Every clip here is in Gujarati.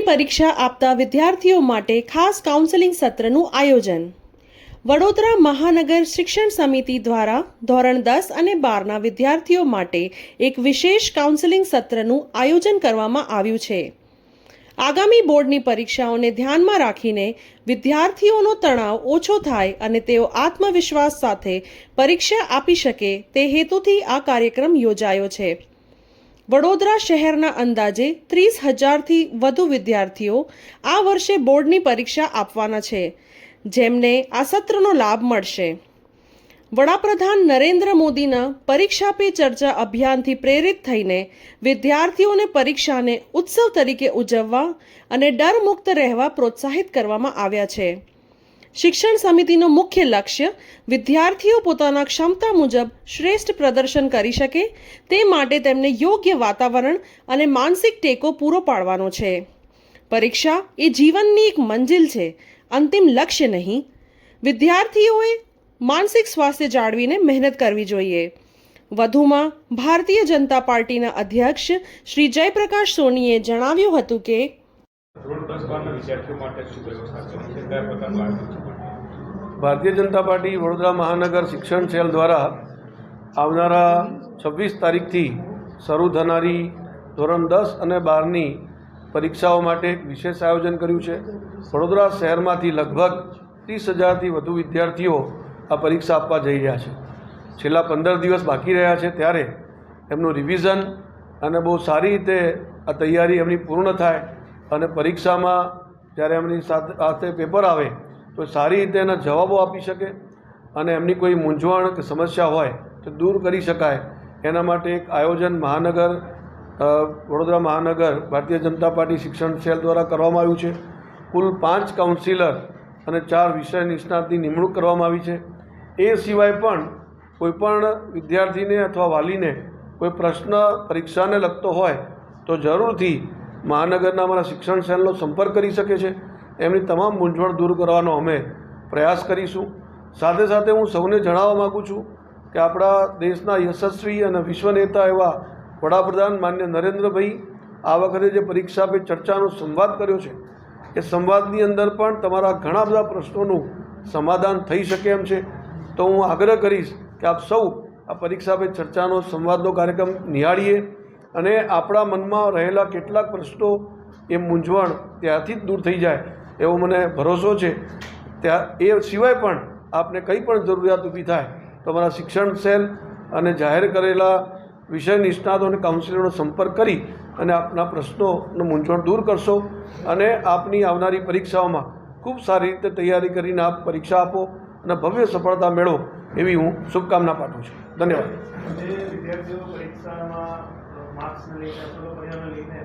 પરીક્ષા આપતા વિદ્યાર્થીઓ માટે ખાસ કાઉન્સેલિંગ સત્રનું આયોજન. વડોદરા મહાનગર શિક્ષણ સમિતિ દ્વારા ધોરણ દસ અને બારના વિદ્યાર્થીઓ માટે એક વિશેષ કાઉન્સેલિંગ સત્રનું આયોજન કરવામાં આવ્યું છે. આગામી બોર્ડની પરીક્ષાઓને ધ્યાનમાં રાખીને વિદ્યાર્થીઓનો તણાવ ઓછો થાય અને તેઓ આત્મવિશ્વાસ સાથે પરીક્ષા આપી શકે તે હેતુથી આ કાર્યક્રમ યોજાયો છે. વડોદરા શહેરના અંદાજે ત્રીસ હજારથી વધુ વિદ્યાર્થીઓ આ વર્ષે બોર્ડની પરીક્ષા આપવાના છે, જેમને આ સત્રનો લાભ મળશે. વડાપ્રધાન નરેન્દ્ર મોદીના પરીક્ષા પે ચર્ચા અભિયાનથી પ્રેરિત થઈને વિદ્યાર્થીઓને પરીક્ષાને ઉત્સવ તરીકે ઉજવવા અને ડરમુક્ત રહેવા પ્રોત્સાહિત કરવામાં આવ્યા છે. શિક્ષણ સમિતિનો મુખ્ય લક્ષ્ય વિદ્યાર્થીઓ પોતાના ક્ષમતા મુજબ શ્રેષ્ઠ પ્રદર્શન કરી શકે તે માટે તેમને યોગ્ય વાતાવરણ અને માનસિક ટેકો પૂરો પાડવાનો છે. પરીક્ષા એ જીવનની એક મંજિલ છે, અંતિમ લક્ષ્ય નહીં. વિદ્યાર્થીઓએ માનસિક સ્વાસ્થ્ય જાળવીને મહેનત કરવી જોઈએ. વધુમાં, ભારતીય જનતા પાર્ટીના અધ્યક્ષ શ્રી જયપ્રકાશ સોનીએ જણાવ્યું હતું કે ધોરણ વિદ્યાર્થીઓ માટે શું વ્યવસ્થા છે? કયા પ્રકારનું ભારતીય જનતા પાર્ટી વડોદરા મહાનગર શિક્ષણ સેલ દ્વારા આવનારા છવ્વીસ તારીખથી શરૂ થનારી ધોરણ દસ અને બારની પરીક્ષાઓ માટે એક વિશેષ આયોજન કર્યું છે. વડોદરા શહેરમાંથી લગભગ ત્રીસ હજારથી વધુ વિદ્યાર્થીઓ આ પરીક્ષા આપવા જઈ રહ્યા છે. છેલ્લા પંદર દિવસ બાકી રહ્યા છે ત્યારે એમનું રિવિઝન અને બહુ સારી રીતે આ તૈયારી એમની પૂર્ણ થાય અને પરીક્ષામાં જ્યારે એમની સાથે પેપર આવે, તો સારી રીતે એના જવાબો આપી શકે અને એમની કોઈ મૂંઝવણ કે સમસ્યા હોય તો દૂર કરી શકાય. એના માટે એક આયોજન મહાનગર વડોદરા મહાનગર ભારતીય જનતા પાર્ટી શિક્ષણ સેલ દ્વારા કરવામાં આવ્યું છે. કુલ પાંચ કાઉન્સિલર અને ચાર વિષય નિષ્ણાતની નિમણૂક કરવામાં આવી છે. એ સિવાય પણ કોઈપણ વિદ્યાર્થીને અથવા વાલીને કોઈ પ્રશ્ન પરીક્ષાને લગતો હોય તો જરૂરથી મહાનગરના અમારા શિક્ષણ સેલનો સંપર્ક કરી શકે છે. એમની તમામ મૂંઝવણ દૂર કરવાનો અમે પ્રયાસ કરીશું. સાથે સાથે હું સૌને જણાવવા માગું છું કે આપણા દેશના યશસ્વી અને વિશ્વ નેતા એવા વડાપ્રધાન માન્ય નરેન્દ્રભાઈ આ વખતે જે પરીક્ષા પે ચર્ચાનો સંવાદ કર્યો છે, એ સંવાદની અંદર પણ તમારા ઘણા બધા પ્રશ્નોનું સમાધાન થઈ શકે એમ છે. તો હું આગ્રહ કરીશ કે આપ સૌ આ પરીક્ષા પે ચર્ચાનો સંવાદનો કાર્યક્રમ નિહાળીએ. અને આપણા મનમાં રહેલા કેટલાક પ્રશ્નો એ મૂંઝવણ ત્યાંથી જ દૂર થઈ જાય એવો મને ભરોસો છે. ત્યાં એ સિવાય પણ આપને કંઈ પણ જરૂરિયાત ઊભી થાય તો અમારા શિક્ષણ સેલ અને જાહેર કરેલા વિષય નિષ્ણાતો અને કાઉન્સિલરનો સંપર્ક કરી અને આપના પ્રશ્નોનું મૂંઝવણ દૂર કરશો અને આપની આવનારી પરીક્ષાઓમાં ખૂબ સારી રીતે તૈયારી કરીને આપ પરીક્ષા આપો અને ભવ્ય સફળતા મેળવો એવી હું શુભકામના પાઠવું છું. ધન્યવાદ. પરીક્ષામાં માર્ક્સને લઈને અથવા તો લઈને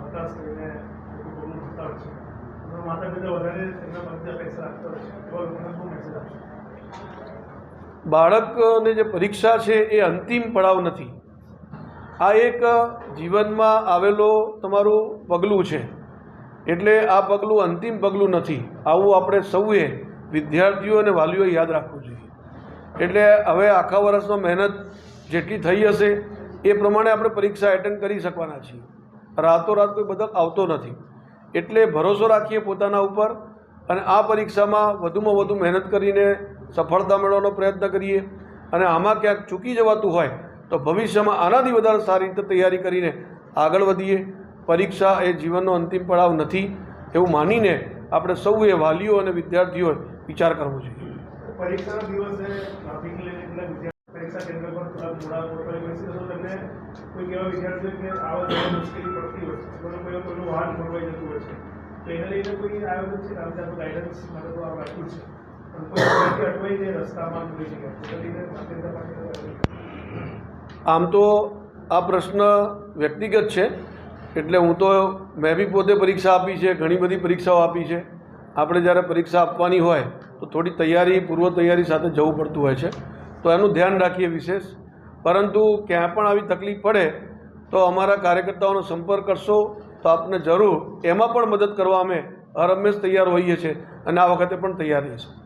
હતાશ કરીને લોકો થતા હોય છે. માતા પિતા વધારે એમના પ્રત્યે અપેક્ષા રાખતા હોય છે. એવા લોકોને શું મેસેજ આપશે બાળકને જે પરીક્ષા છે એ અંતિમ પડાવ નથી. આ એક જીવનમાં આવેલો તમારું પગલું છે. એટલે આ પગલું અંતિમ પગલું નથી. આવું આપણે સૌએ વિદ્યાર્થીઓ અને વાલીઓએ યાદ રાખવું જોઈએ. એટલે હવે આખા વર્ષમાં મહેનત જેટલી થઈ હશે એ પ્રમાણે આપણે પરીક્ષા એટેન્ડ કરી શકવાના છીએ. રાતોરાત કોઈ બદલ આવતો નથી. એટલે ભરોસો રાખીએ પોતાના ઉપર અને આ પરીક્ષામાં વધુમાં વધુ મહેનત કરીને સફળતા મેળવવાનો પ્રયત્ન કરીએ. અને આમાં ક્યાંક ચૂકી જવાતું હોય તો ભવિષ્યમાં આનાથી વધારે સારી રીતે તૈયારી કરીને આગળ વધીએ. પરીક્ષા એ જીવનનો અંતિમ પડાવ નથી એવું માનીને આપણે સૌએ વાલીઓ અને વિદ્યાર્થીઓએ વિચાર કરવો જોઈએ. પરીક્ષાના દિવસે પરીક્ષા કેન્દ્ર પર થોડા મોડા મોડા બેસી તો તમને કોઈ એવા વિદ્યાર્થીઓ કે આવા જવા મુશ્કેલી પડતી હોય છે અથવા કોઈ કોઈનું વાહન ખોરવાઈ જતું હોય છે. તો એને લઈને કોઈ આયોજન છે? કારણ કે આપણું ગાઈડન્સ માટે તો આ રાખ્યું છે. પણ કોઈ વિદ્યાર્થી અટવાઈ જાય, રસ્તામાં ભારતીય જનતા આમ તો આ પ્રશ્ન વ્યક્તિગત છે, એટલે હું તો મેં બી પોતે પરીક્ષા આપી છે, ઘણી બધી પરીક્ષાઓ આપી છે. આપણે જ્યારે પરીક્ષા આપવાની હોય, તો થોડી તૈયારી પૂર્વ તૈયારી સાથે જવું પડતું હોય છે. તો એનું ધ્યાન રાખીએ વિશેષ. પરંતુ ક્યાં પણ આવી તકલીફ પડે તો અમારા કાર્યકર્તાઓનો સંપર્ક કરશો તો આપને જરૂર એમાં પણ મદદ કરવા અમે હર હંમેશ તૈયાર હોઈએ છીએ અને આ વખતે પણ તૈયાર રહીશું.